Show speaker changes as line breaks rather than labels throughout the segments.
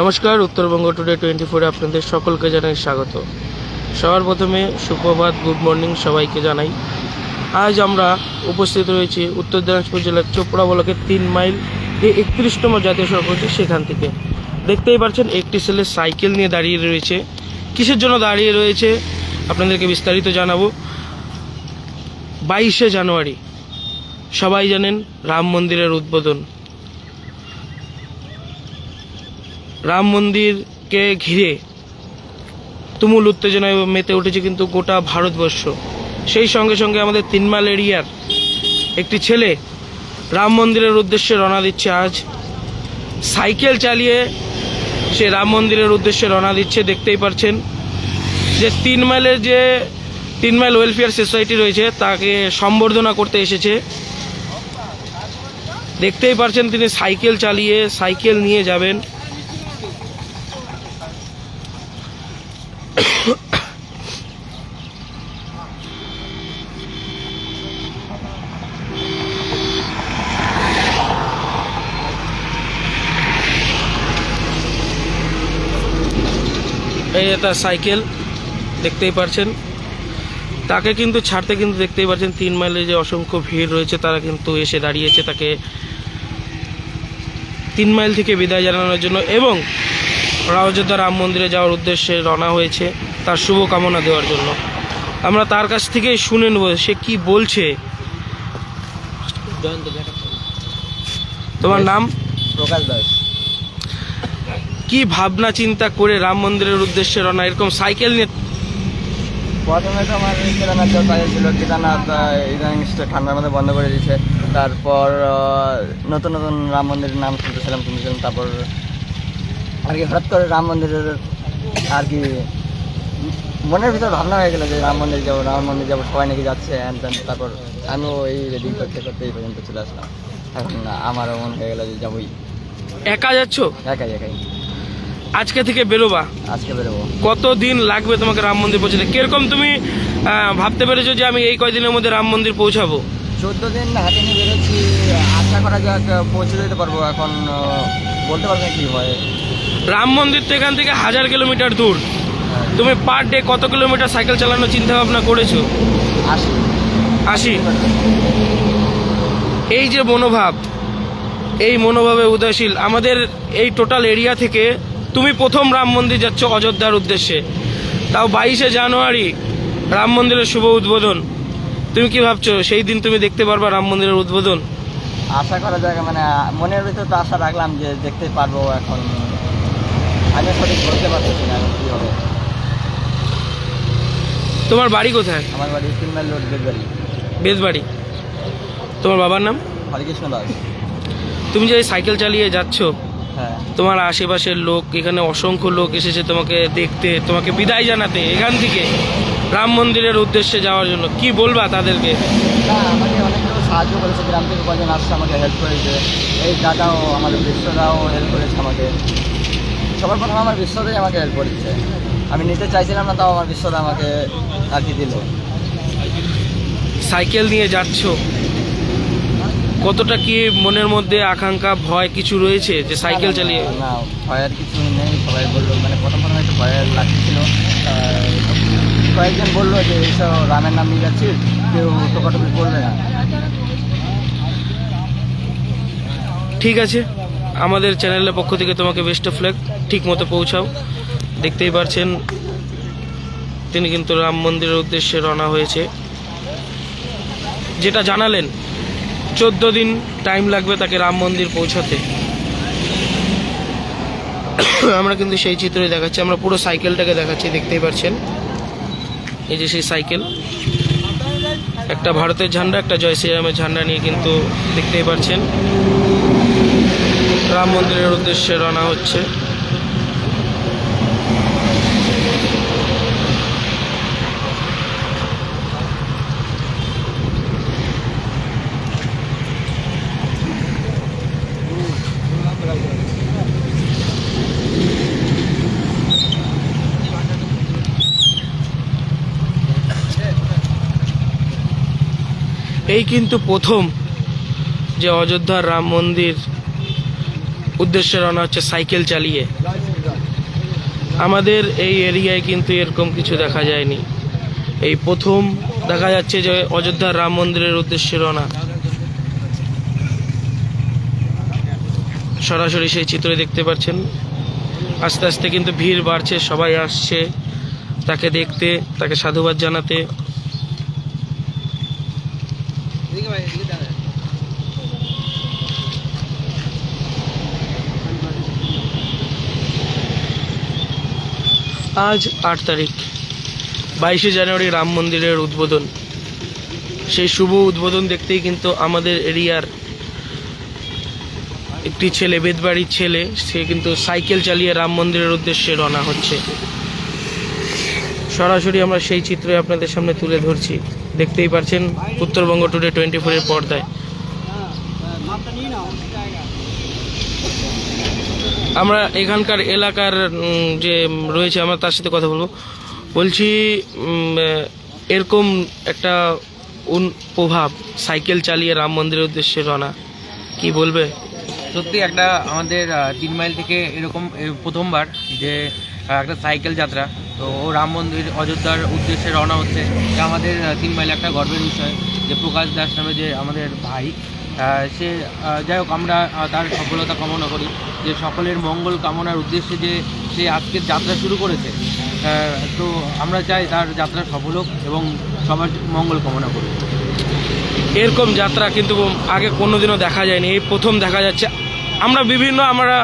নমস্কার, Uttarbanga today twenty ফোরে আপনাদের সকলকে জানাই স্বাগত। সবার প্রথমে সুপ্রভাত গুড মর্নিং সবাইকে জানাই। আজ আমরা উপস্থিত রয়েছি উত্তর দিনাজপুর জেলার চোপড়া ব্লকের তিন মাইল যে একত্রিশতম জাতীয় সড়ক রয়েছে সেখান থেকে। দেখতেই পাচ্ছেন, একটি ছেলে সাইকেল নিয়ে দাঁড়িয়ে রয়েছে। কিসের জন্য দাঁড়িয়ে রয়েছে? আপনাদেরকে বিস্তারিত জানাব। বাইশে জানুয়ারি, সবাই জানেন রাম মন্দিরের উদ্বোধন। রাম মন্দিরকে ঘিরে তুমুল উত্তেজনায় মেতে উঠেছে কিন্তু গোটা ভারতবর্ষ। সেই সঙ্গে সঙ্গে আমাদের তিনমাল এরিয়ার একটি ছেলে রাম মন্দিরের উদ্দেশ্যে রওনা দিচ্ছে আজ। সাইকেল চালিয়ে সে রাম মন্দিরের উদ্দেশ্যে রওনা দিচ্ছে, দেখতেই পারছেন। যে তিন মাইলের যে তিন মাইল ওয়েলফেয়ার সোসাইটি রয়েছে, তাকে সম্বর্ধনা করতে এসেছে। দেখতেই পারছেন তিনি সাইকেল চালিয়ে সাইকেল নিয়ে যাবেন। এই একটা সাইকেল দেখতেই পারছেন। তাকে কিন্তু ছাড়তে কিন্তু দেখতেই পাচ্ছেন তিন মাইলে যে অসংখ্য ভিড় রয়েছে তারা কিন্তু এসে দাঁড়িয়েছে তাকে তিন মাইল থেকে বিদায় জানানোর জন্য এবং অযোধ্যা রাম মন্দিরে যাওয়ার উদ্দেশ্যে রওনা হয়েছে তার শুভ কামনা দেওয়ার জন্য। আমরা তার কাছ থেকেই শুনে নেব সে কি বলছে। তোমার নাম?
প্রকাশ দাস।
কি ভাবনা চিন্তা করে রাম মন্দিরের উদ্দেশ্যে রওনা? এরকম সাইকেল নিয়ে
প্রথমে তো আমার কেদারনাথ যাওয়ার ছিল। কেদারনাথ ইদানিং ঠান্ডার মধ্যে বন্ধ করে দিয়েছে। তারপর নতুন নতুন রাম মন্দিরের নাম শুনতেছিলাম শুনতেছিলাম তারপর আর কি হঠাৎ করে রাম মন্দিরের আর কি মনের ভিতর ভাবনা হয়ে গেলো যে রাম মন্দির যাব রাম মন্দির যাব সবাই নাকি যাচ্ছে তারপর আমিও এই রেডি করতে করতে এই পর্যন্ত চলে আসলাম। এখন আমারও মন হয়ে গেলো যে যাবোই।
একা যাচ্ছ?
একাই একাই।
আজকে থেকে বেরোবা?
আজকে বেরোবো।
কতদিন লাগবে তোমাকে রাম মন্দির পৌঁছাতে? কীরকম তুমি ভাবতে পেরেছ যে আমি এই কয়দিনের মধ্যে রাম মন্দির পৌঁছাবো?
চোদ্দ দিন হাতে নিয়ে বেরোচ্ছি আশা করা যাক পৌঁছে দিতে পারব। এখন বলতে পারব কি হয়।
রাম মন্দির তো এখান থেকে হাজার কিলোমিটার দূর। তুমি পার ডে কত কিলোমিটার সাইকেল চালানোর চিন্তা ভাবনা করেছ?
আসি
আশি? এই যে মনোভাব এই মনোভাবে উদয়শীল আমাদের এই টোটাল এরিয়া থেকে তুমি প্রথম রাম মন্দির যাচ্ছ অযোধ্যার উদ্দেশ্যে। তাও বাইশে জানুয়ারি রাম মন্দিরের শুভ উদ্বোধন। তুমি কি ভাবছ? সেই দিন তুমি দেখতে পারবা রাম মন্দিরের উদ্বোধন।
আশা করা যাক মানে মনের ভিতর তো আশা রাখলাম যে দেখতে পারব এখন। আমি সঠিক বলতে পারতেছি না কি হবে।
তোমার বাড়ি কোথায়?
আমার বাড়ি তিন মাইল রোড বেদবাড়ি
বেদবাড়ি তোমার বাবার নাম?
হরিকৃষ্ণ দাস।
তুমি যে সাইকেল চালিয়ে যাচ্ছ তোমার আশেপাশের লোক এখানে অসংখ্য লোক এসেছে তোমাকে দেখতে তোমাকে বিদায় জানাতে এখান থেকে রাম মন্দিরের উদ্দেশ্যে যাওয়ার জন্য। কি বলবা তাদেরকে?
আমাকে অনেক সাহায্য করেছে গ্রাম থেকে কজন আসছে আমাকে হেল্প করেছে। এই দাদাও আমাদের বিশ্বদাও হেল্প করেছে আমাকে। সবার প্রথমে আমার বিশ্বদাই আমাকে হেল্প করেছে। আমি নিতে চাইছিলাম না তাও আমার বিশ্বদা আমাকে আর কি দিল।
সাইকেল নিয়ে যাচ্ছ? কতটা কি মনের মধ্যে আকাঙ্ক্ষা ভয় কিছু রয়েছে যে সাইকেল চালিয়ে?
না ভয়ের কিছু নেই। সবাই বলল মানে প্রথম প্রথম একটু ভয়ের লাগছিল। কয়েকজন বলল যে এইসব রামের নাম নিয়ে যাচ্ছিস? কেউ টোকাটুকি করবে না।
ঠিক আছে। আমাদের চ্যানেলের পক্ষ থেকে তোমাকে বেস্ট অফ লাক ঠিক মতো পৌঁছাও। দেখতেই পারছেন তিনি কিন্তু রাম মন্দিরের উদ্দেশ্যে রওনা হয়েছে। যেটা জানালেন চোদ্দ দিন টাইম লাগবে তাকে রাম মন্দির পৌঁছাতে। আমরা কিন্তু সেই চিত্রই দেখাচ্ছি, আমরা পুরো সাইকেলটাকে দেখাচ্ছি, দেখতেই পাচ্ছেন। এই যে সেই সাইকেল একটা ভারতের ঝান্ডা, একটা জয় শ্রীরামের ঝান্ডা নিয়ে কিন্তু দেখতেই পাচ্ছেন। রাম মন্দিরের উদ্দেশ্যে রওনা হচ্ছে। এই কিন্তু প্রথম যে অযোধ্যার রাম মন্দির উদ্দেশ্যে রওনা হচ্ছে সাইকেল চালিয়ে। আমাদের এই এরিয়ায় কিন্তু এরকম কিছু দেখা যায়নি। এই প্রথম দেখা যাচ্ছে যে অযোধ্যার রাম মন্দিরের উদ্দেশ্যে রওনা। সরাসরি সেই চিত্র দেখতে পাচ্ছেন। আস্তে আস্তে কিন্তু ভিড় বাড়ছে, সবাই আসছে। তাকে দেখতে, তাকে সাধুবাদ জানাতে। আজ আট তারিখ। বাইশে জানুয়ারি রাম মন্দিরের উদ্বোধন। সেই শুভ উদ্বোধন দেখতেই কিন্তু আমাদের এরিয়ার একটি ছেলে, বেদবাড়ির ছেলে, সে কিন্তু সাইকেল চালিয়ে রাম মন্দিরের উদ্দেশ্যে রওনা হচ্ছে। সরাসরি আমরা সেই চিত্রই আপনাদের সামনে তুলে ধরছি। দেখতেই পাচ্ছেন উত্তরবঙ্গ টুডে টোয়েন্টি ফোরের পর্দায়। আমরা এখানকার এলাকার যে রয়েছে, আমরা তার সাথে কথা বলব। বলছি এরকম একটা প্রভাব, সাইকেল চালিয়ে রাম মন্দিরের উদ্দেশ্যে রওনা, কি বলবে?
সত্যি একটা আমাদের তিন মাইল থেকে এরকম প্রথমবার যে একটা সাইকেল যাত্রা তো রাম মন্দির, অযোধ্যার উদ্দেশ্যে রওনা হচ্ছে। এটা আমাদের তিন মাইল একটা গর্বের বিষয় যে প্রকাশ দাস নামে যে আমাদের ভাই সে যাই হোক, আমরা তার সফলতা কামনা করি যে সকলের মঙ্গল কামনার উদ্দেশ্যে যে সে আজকের যাত্রা শুরু করেছে। তো আমরা চাই তার যাত্রা সফল হোক এবং সবার মঙ্গল কামনা করি।
এরকম যাত্রা কিন্তু আগে কোনোদিনও দেখা যায়নি। এই প্রথম দেখা যাচ্ছে। আমরা বিভিন্ন, আমরা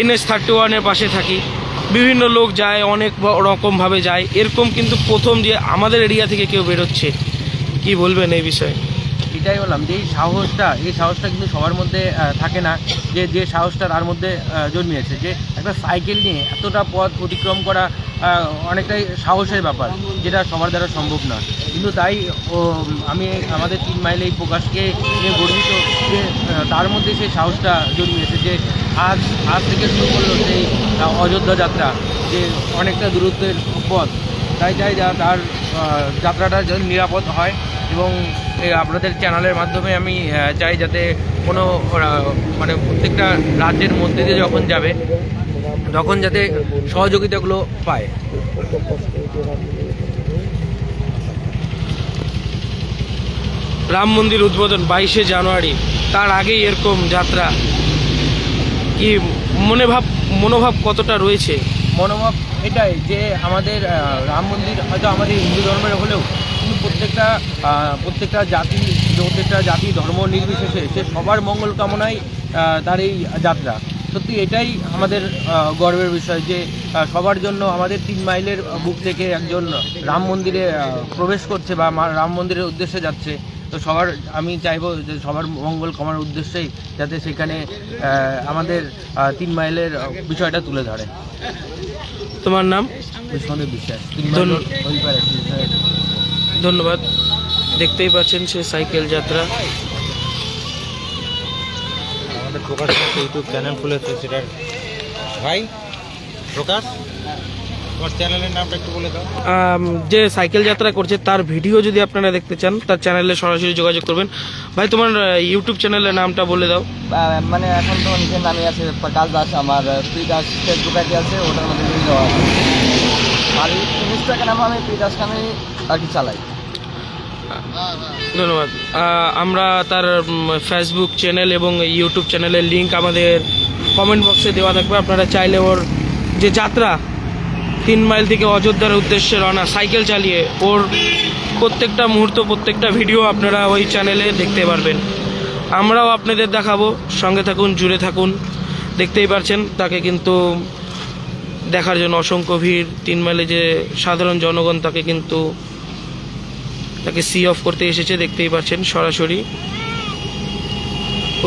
এনএস থার্টি ওয়ানের পাশে থাকি। বিভিন্ন লোক যায়, অনেক রকমভাবে যায়। এরকম কিন্তু প্রথম যে আমাদের এরিয়া থেকে কেউ বেরোচ্ছে। কি বলবেন এই বিষয়ে?
এটাই বললাম যে এই সাহসটা এই সাহসটা কিন্তু সবার মধ্যে থাকে না যে যে সাহসটা তার মধ্যে জন্মিয়েছে। যে একটা সাইকেল নিয়ে এতটা পথ অতিক্রম করা অনেকটাই সাহসের ব্যাপার, যেটা সবার দ্বারা সম্ভব না। কিন্তু তাই আমি, আমাদের তিন মাইল এই প্রকাশকে গর্বিত যে তার মধ্যে সেই সাহসটা জন্মিয়েছে যে, আজ আজ থেকে শুরু করল সেই অযোধ্যা যাত্রা, যে অনেকটা দূরত্বের পথ। তাই চাই যা তার যাত্রাটা যেন নিরাপদ হয় এবং আপনাদের চ্যানেলের মাধ্যমে আমি চাই যাতে কোনো মানে প্রত্যেকটা রাজ্যের মধ্যে দিয়ে যখন যাবে, তখন যাতে সহযোগিতাগুলো পায়।
রাম মন্দির উদ্বোধন বাইশে জানুয়ারি, তার আগেই এরকম যাত্রা। কি মনে ভাব মনোভাব কতটা রয়েছে?
মনোভাব এটাই যে আমাদের রাম মন্দির হয়তো আমাদের হিন্দু ধর্মের হলেও কিন্তু প্রত্যেকটা প্রত্যেকটা জাতি প্রত্যেকটা জাতি ধর্ম নির্বিশেষে সে সবার মঙ্গল কামনায় তার এই যাত্রা। সত্যি এটাই আমাদের গর্বের বিষয় যে সবার জন্য আমাদের তিন মাইলের বুক থেকে একজন রাম মন্দিরে প্রবেশ করছে বা রাম মন্দিরের উদ্দেশ্যে যাচ্ছে। তো সবার আমি চাইব যে সবার মঙ্গল কমার উদ্দেশ্যেই যাতে সেখানে আমাদের তিন মাইলের বিষয়টা তুলে ধরে।
তোমার নাম?
বিষ্ণুদেব বিশ্বাস।
ধন্যবাদ। দেখতেই পাচ্ছেন সে সাইকেল যাত্রা।
আমাদের প্রকাশ ইউটিউব চ্যানেল খুলেছে সেটার ভাই প্রকাশ?
যে সাইকেল যাত্রা করছে তার ভিডিও যদি আপনারা দেখতে চান তার চ্যানেলে সরাসরি যোগাযোগ করবেন। ভাই তোমার ইউটিউব চ্যানেলের নামটা বলে দাও।
মানে এখন তো নিজের নামে আছে প্রকাশ দাস আমার প্রিদাস ফেসবুক আইডি আছে ওটার মধ্যে লিঙ্ক দেওয়া আছে। আর ইনস্টাগ্রাম আমি প্রিদাস নামে আর কি চালাই।
ধন্যবাদ। আমরা তার ফেসবুক চ্যানেল এবং ইউটিউব চ্যানেলের লিংক আমাদের কমেন্ট বক্সে দেওয়া থাকবে। আপনারা চাইলে ওর যে যাত্রা তিন মাইল থেকে অযোধ্যার উদ্দেশ্যে রওনা, সাইকেল চালিয়ে। ওর প্রত্যেকটা মুহূর্ত, প্রত্যেকটা ভিডিও আপনারা ওই চ্যানেলে দেখতে পারবেন। আমরাও আপনাদের দেখাবো। সঙ্গে থাকুন, জুড়ে থাকুন। দেখতেই পারছেন, তাকে কিন্তু দেখার জন্য অসংখ্য ভিড়। তিন মাইলে যে সাধারণ জনগণ তাকে কিন্তু তাকে সি অফ করতে এসেছে, দেখতেই পাচ্ছেন সরাসরি।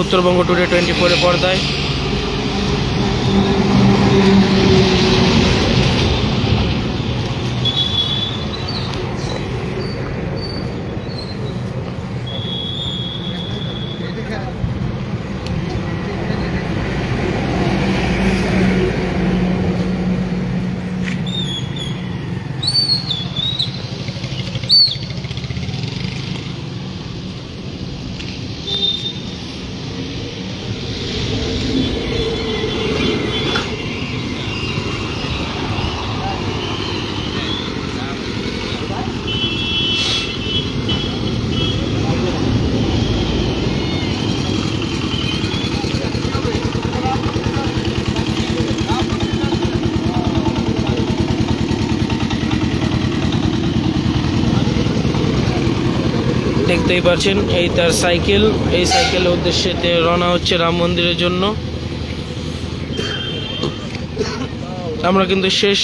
উত্তরবঙ্গ টুডে টোয়েন্টি ফোরে পর্দায়। দেখতেই পাচ্ছেন, এই তার সাইকেল। এই সাইকেলের উদ্দেশ্যে রওনা হচ্ছে রাম মন্দিরের জন্য। আমরা কিন্তু শেষ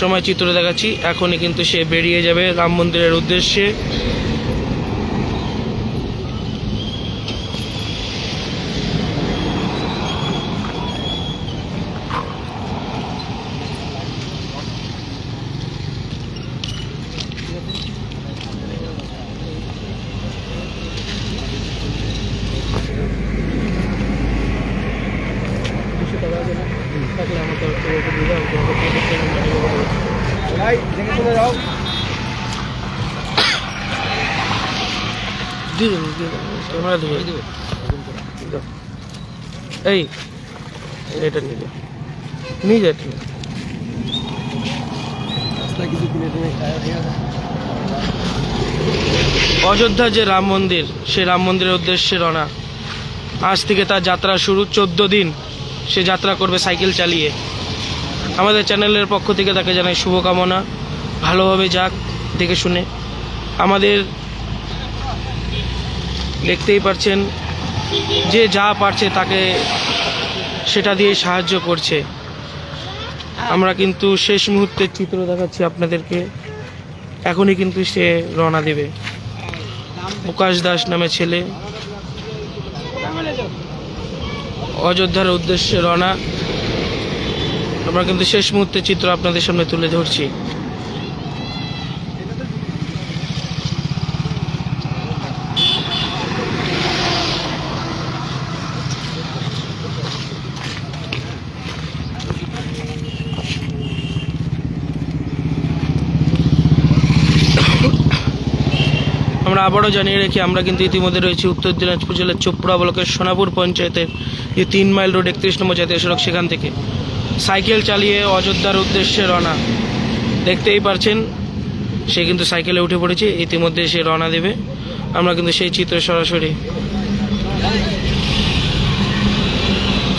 সময় চিত্র দেখাচ্ছি। এখনই কিন্তু সে বেরিয়ে যাবে রাম মন্দিরের উদ্দেশ্যে দিয়ে দেবো দিয়ে দেবো এই, এটা নিয়ে নিয়ে যা ঠিক অযোধ্যা যে রাম মন্দির, সে রাম মন্দিরের উদ্দেশ্যে রওনা। আজ থেকে তার যাত্রা শুরু চোদ্দ দিন। সে যাত্রা করবে সাইকেল চালিয়ে। আমাদের চ্যানেলের পক্ষ থেকে তাকে জানাই শুভকামনা। ভালোভাবে যাক, দেখে শুনে। আমাদের দেখতেই পারছেন যে যা পারছে তাকে সেটা দিয়ে সাহায্য করছে। আমরা কিন্তু শেষ মুহূর্তের চিত্র দেখাচ্ছি আপনাদেরকে। এখনই কিন্তু সে রওনা দেবে। প্রকাশ দাস নামে ছেলে। অযোধ্যার উদ্দেশ্যে রওনা। আমরা কিন্তু শেষ মুহূর্তের চিত্র আপনাদের সামনে তুলে ধরছি। আমরা আবারও জানিয়ে রাখি, আমরা কিন্তু ইতিমধ্যে রয়েছি উত্তর দিনাজপুর জেলার চোপড়া ব্লকের সোনাপুর পঞ্চায়েতের যে তিন মাইল রোড একত্রিশ নম্বর জাতীয় সড়ক সেখান থেকে। সাইকেল চালিয়ে অযোধ্যার উদ্দেশ্যে রওনা। দেখতেই পারছেন, সে কিন্তু সাইকেলে উঠে পড়েছে, ইতিমধ্যে সে রওনা দেবে। আমরা কিন্তু সেই চিত্র সরাসরি।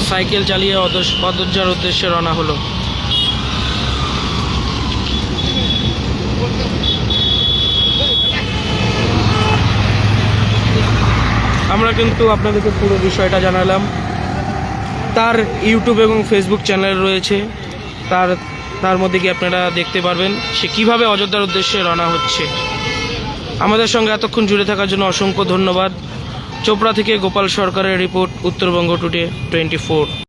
সাইকেল চালিয়ে অযোধ্যার উদ্দেশ্যে রওনা হলো। আমরা কিন্তু আপনাদেরকে পুরো বিষয়টা জানালাম। তার ইউটিউব এবং ফেসবুক চ্যানেল রয়েছে। তার তার মধ্যে কি আপনারা দেখতে পারবেন সে কীভাবে অযোধ্যার উদ্দেশ্যে রানা হচ্ছে। আমাদের সঙ্গে এতক্ষণ জুড়ে থাকার জন্য অসংখ্য ধন্যবাদ। চোপড়া থেকে গোপাল সরকারের report, Uttarbanga today twenty four.